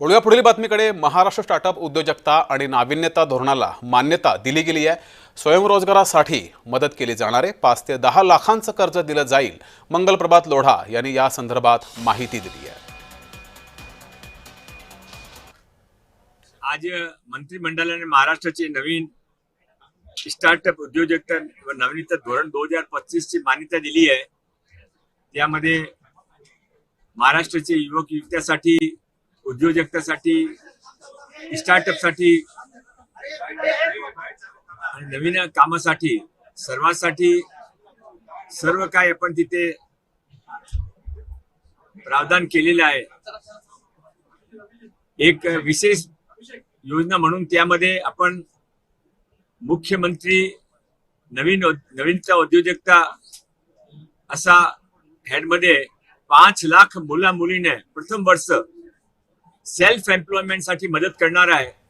वळूया पुढील बातमीकडे. महाराष्ट्र स्टार्टअप उद्योजकता आणि नाविन्यता धोरणाला मान्यता दिली गेली आहे. स्वयंरोजगारासाठी मदत केली जाणार आहे. पाच ते दहा लाखांचं कर्ज दिलं जाईल. मंगलप्रभात लोढा यांनी या संदर्भात माहिती दिली आहे. आज मंत्रिमंडळाने महाराष्ट्राचे नवीन स्टार्टअप उद्योजकता व नवनीत धोरण दोन हजार पच्चीस ची मान्यता दिली आहे. त्यामध्ये महाराष्ट्राचे युवक युवत्यासाठी उद्योजकतासाठी स्टार्टअपसाठी आणि नवीन कामासाठी सर्वांसाठी सर्व काय आपण तिथे प्रावधान केलेलं आहे. एक विशेष योजना म्हणून त्यामध्ये आपण मुख्यमंत्री नवीन नवीनचा नवीनता उद्योजकता असा हेडमध्ये पाच लाख मुला मुलीने प्रथम वर्ष सेल्फ एम्प्लॉयमेंटसाठी मदत करणार आहे.